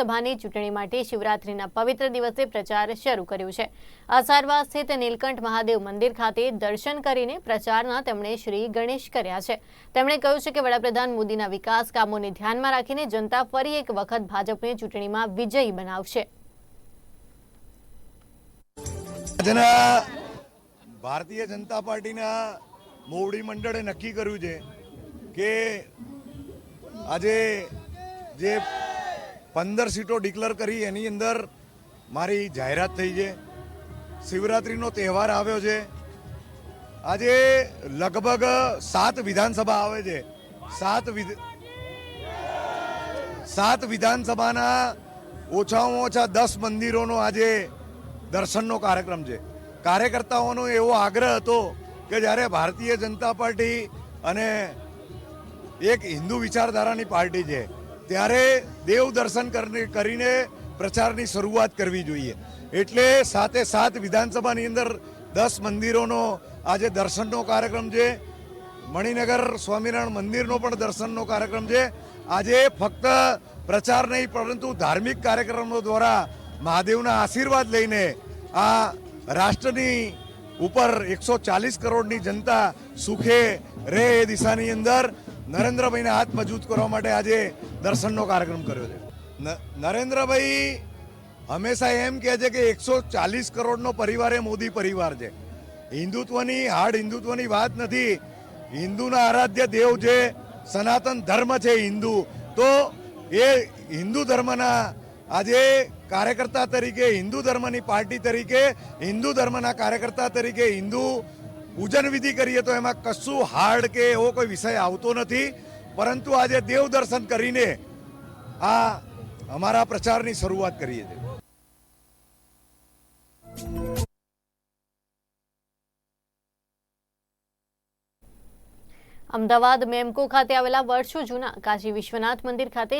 વિધાનસભાની ચૂંટણી માટે શિવરાત્રીના પવિત્ર દિવસે પ્રચાર શરૂ કર્યો છે. અસારવા સ્થિત નીલકંઠ મહાદેવ મંદિર ખાતે દર્શન કરીને પ્રચારના તેમણે શ્રી ગણેશ કર્યા છે. તેમણે કહ્યું છે કે વડાપ્રધાન મોદીના વિકાસ કામોને ધ્યાનમાં રાખીને જનતા ફરી એક વખત ભાજપને ચૂંટણીમાં વિજયી બનાવશે. આજના ભારતીય જનતા પાર્ટીના મોવડી મંડળે નક્કી કર્યું છે કે આજે જે પંદર સીટો ડિક્લેર કરી, એની અંદર મારી જાહેરાત થઈ છે. શિવરાત્રિનો તહેવાર આવ્યો છે. આજે લગભગ સાત વિધાનસભા આવે છે. સાત સાત વિધાનસભાના ઓછામાં ઓછા દસ મંદિરોનો આજે દર્શનનો કાર્યક્રમ છે. કાર્યકર્તાઓનો એવો આગ્રહ હતો કે જ્યારે ભારતીય જનતા પાર્ટી અને એક હિન્દુ વિચારધારાની પાર્ટી છે ત્યારે દેવ દર્શન કરને- પ્રચારની શરૂઆત કરવી જોઈએ. એટલે સાથે સાત વિધાનસભાની અંદર દસ મંદિરોનો આજે દર્શનનો કાર્યક્રમ છે. મણિનગર સ્વામિનારાયણ મંદિરનો પણ દર્શનનો કાર્યક્રમ છે. આજે ફક્ત પ્રચાર નહીં, પરંતુ ધાર્મિક કાર્યક્રમો દ્વારા મહાદેવના આશીર્વાદ લઈને આ રાષ્ટ્રની ઉપર એકસો ચાલીસ કરોડની જનતા સુખે રહે એ દિશાની અંદર નરેન્દ્રભાઈને હાથ મજબૂત કરવા માટે આજે દર્શનનો કાર્યક્રમ કર્યો છે. નરેન્દ્રભાઈ હંમેશા એમ કહે છે કે એકસો ચાલીસ કરોડનો પરિવાર એ મોદી પરિવાર છે. હિન્દુત્વની હાર્ડ હિન્દુત્વની વાત નથી. હિન્દુના આરાધ્ય દેવ છે, સનાતન ધર્મ છે હિન્દુ. તો એ હિન્દુ ધર્મના આજે કાર્યકર્તા તરીકે, હિન્દુ ધર્મની પાર્ટી તરીકે, હિન્દુ ધર્મના કાર્યકર્તા તરીકે હિન્દુ પૂજન વિધિ કરીએ તો એમાં કશું હાર્ડ કે એવો કોઈ વિષય આવતો નથી. પરંતુ આજે દેવ દર્શન કરીને આ અમારા પ્રચારની શરૂઆત કરીએ છીએ. અમદાવાદ મેમકો ખાતે આવેલા વર્ષો જૂના કાશી વિશ્વનાથ મંદિર ખાતે